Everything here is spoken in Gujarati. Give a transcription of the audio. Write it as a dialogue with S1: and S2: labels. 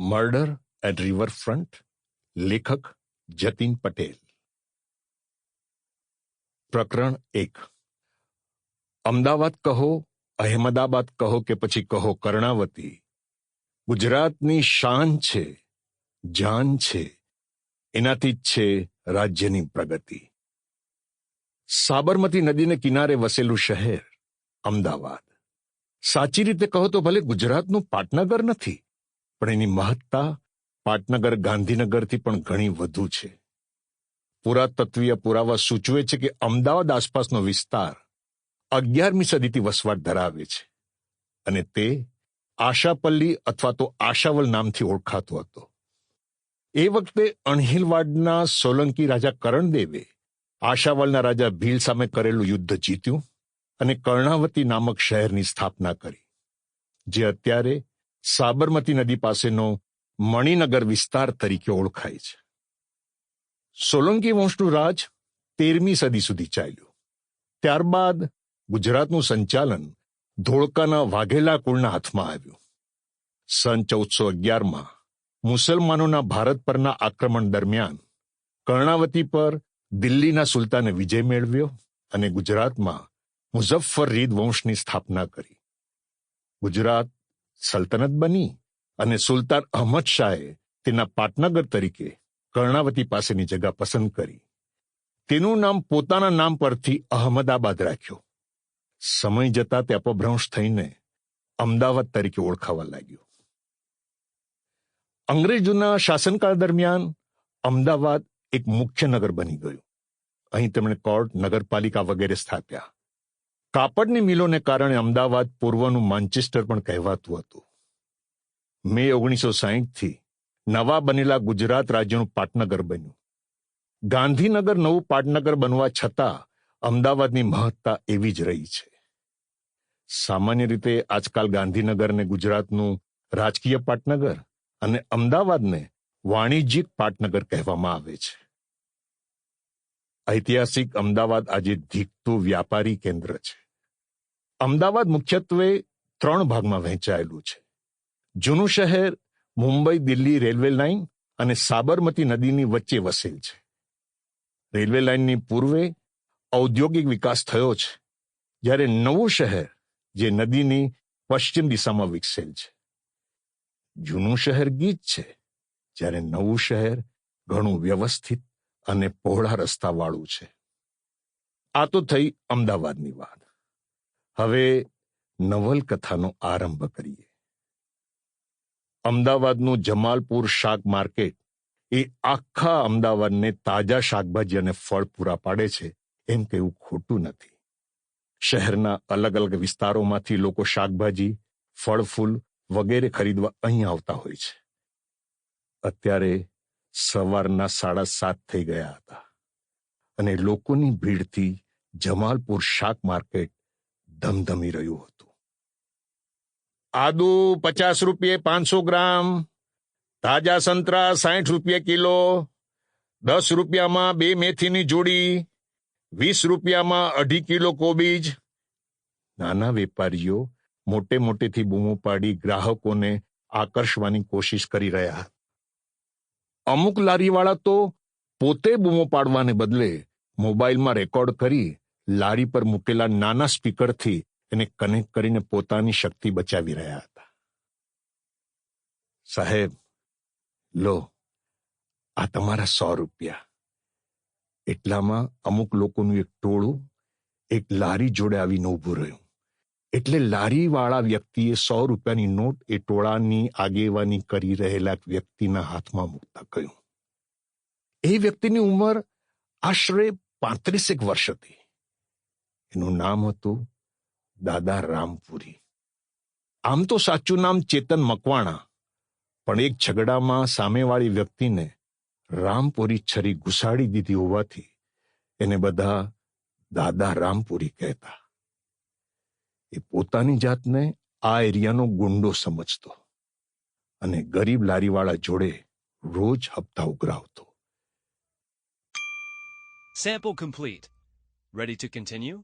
S1: મર્ડર એટ રિવરફ્રન્ટ લેખક જતીન પટેલ પ્રકરણ એક અમદાવાદ કહો અહેમદાબાદ કહો કે પછી કહો કર્ણાવતી ગુજરાતની શાન છે જાન છે એનાથી જ છે રાજ્યની પ્રગતિ સાબરમતી નદીને કિનારે વસેલું શહેર અમદાવાદ સાચી રીતે કહો તો ભલે ગુજરાતનું પાટનગર નથી પણ એની મહત્તા પાટનગર ગાંધીનગરથી પણ ઘણી વધુ છે પુરાતત્વીય પુરાવા સૂચવે છે કે અમદાવાદ આસપાસનો વિસ્તાર અગિયારમી સદીથી વસવાટ ધરાવે છે અને તે આશાપલ્લી અથવા તો આશાવલ નામથી ઓળખાતો હતો એ વખતે અણહિલવાડના સોલંકી રાજા કરણદેવે આશાવલના રાજા ભીલ સામે કરેલું યુદ્ધ જીત્યું અને કર્ણાવતી નામક શહેરની સ્થાપના કરી જે અત્યારે સાબરમતી નદી પાસેનો મણિનગર વિસ્તાર તરીકે ઓળખાય છે સોલંકી વંશનું રાજ તેરમી સદી સુધી ચાલ્યું ત્યારબાદ ગુજરાતનું સંચાલન ધોળકાના વાઘેલા કુળના હાથમાં આવ્યું સન ચૌદસો અગિયારમાં મુસલમાનોના ભારત પરના આક્રમણ દરમિયાન કર્ણાવતી પર દિલ્હીના સુલતાને વિજય મેળવ્યો અને ગુજરાતમાં મુઝફ્ફર રીદ વંશની સ્થાપના કરી ગુજરાત સલ્તનત બની અને સુલતાન અહમદ શાહે તેના પાટનગર તરીકે કર્ણાવતી પાસેની જગા પસંદ કરી તેનું નામ પોતાના નામ પરથી અહમદાબાદ રાખ્યો સમય જતા તે અપભ્રંશ થઈને અમદાવાદ તરીકે ઓળખાવા લાગ્યું અંગ્રેજોના શાસનકાળ દરમિયાન અમદાવાદ એક મુખ્ય નગર બની ગયું અહીં તેમણે કોર્ટ નગરપાલિકા વગેરે સ્થાપ્યા કાપડની મિલોને કારણે અમદાવાદ પૂર્વનું માન્ચેસ્ટર પણ કહેવાતું હતું મે ઓગણીસો સાહીઠથી નવા બનેલા ગુજરાત રાજ્યનું પાટનગર બન્યું ગાંધીનગર નવું પાટનગર બનવા છતાં અમદાવાદની મહત્તા એવી જ રહી છે સામાન્ય રીતે આજકાલ ગાંધીનગર ને ગુજરાતનું રાજકીય પાટનગર અને અમદાવાદને વાણિજ્યિક પાટનગર કહેવામાં આવે છે ઐતિહાસિક અમદાવાદ આજે ધીકતું વ્યાપારી કેન્દ્ર છે અમદાવાદ મુખ્યત્વે ત્રણ ભાગમાં વહેંચાયેલું છે જૂનું શહેર મુંબઈ દિલ્હી રેલવે લાઇન અને સાબરમતી નદીની વચ્ચે વસેલ છે રેલવે લાઇનની પૂર્વે ઔદ્યોગિક વિકાસ થયો છે જ્યારે નવું શહેર જે નદીની પશ્ચિમ દિશામાં વિકસેલ છે જૂનું શહેર ગીત છે જ્યારે નવું શહેર ઘણું વ્યવસ્થિત અને પહોળા રસ્તાવાળું છે આ તો થઈ અમદાવાદની વાત હવે નવલકથાનો આરંભ કરીએ અમદાવાદનું જમાલપુર શાક માર્કેટ એ આખા અમદાવાદને તાજા શાકભાજી અને ફળ પૂરા પાડે છે એમ કહેવું ખોટું નથી શહેરના અલગ અલગ વિસ્તારોમાંથી લોકો શાકભાજી ફળ ફૂલ વગેરે ખરીદવા અહીં આવતા હોય છે અત્યારે સવારના સાડા સાત થઈ ગયા હતા અને લોકોની ભીડથી જમાલપુર શાક માર્કેટ ધમધમી રહ્યું હતું આદુ પચાસ રૂપિયે પાંચસો ગ્રામ તાજા સંતરા સાઠ રૂપિયે કિલો દસ રૂપિયામાં બે મેથીની જોડી વીસ રૂપિયામાં અઢી કિલો કોબીજ નાના વેપારીઓ મોટે મોટેથી બૂમો પાડી ગ્રાહકોને આકર્ષવાની કોશિશ કરી રહ્યા હતા અમુક લારીવાળા તો પોતે બૂમો પાડવાને બદલે મોબાઈલમાં રેકોર્ડ કરી લારી પર મૂકેલા નાના સ્પીકરથી એને કનેક્ટ કરીને પોતાની શક્તિ બચાવી રહ્યા હતા સાહેબ લો આ તમારા સો રૂપિયા એટલામાં અમુક લોકોનું એક ટોળું એક લારી જોડે આવીને ઊભું રહ્યું એટલે લારીવાળા વ્યક્તિએ સો રૂપિયાની નોટ એ ટોળાની આગેવાની કરી રહેલા વ્યક્તિના હાથમાં મૂકતા કહ્યું એ વ્યક્તિની ઉંમર આશરે પાંત્રીસેક વર્ષ હતી એનું નામ હતું દાદા રામપુરી આમ તો સાચું નામ ચેતન મકવાણા પણ એક ઝઘડામાં સામેવાળી વ્યક્તિને રામપુરી છરી ઘુસાડી દીધી હોવાથી એને બધા દાદા રામપુરી કહેતા એ પોતાની જાતને આ એરિયાનો ગુંડો સમજતો અને ગરીબ લારીવાળા જોડે રોજ હપ્તા ઉઘરાવતો Sample complete ready to continue?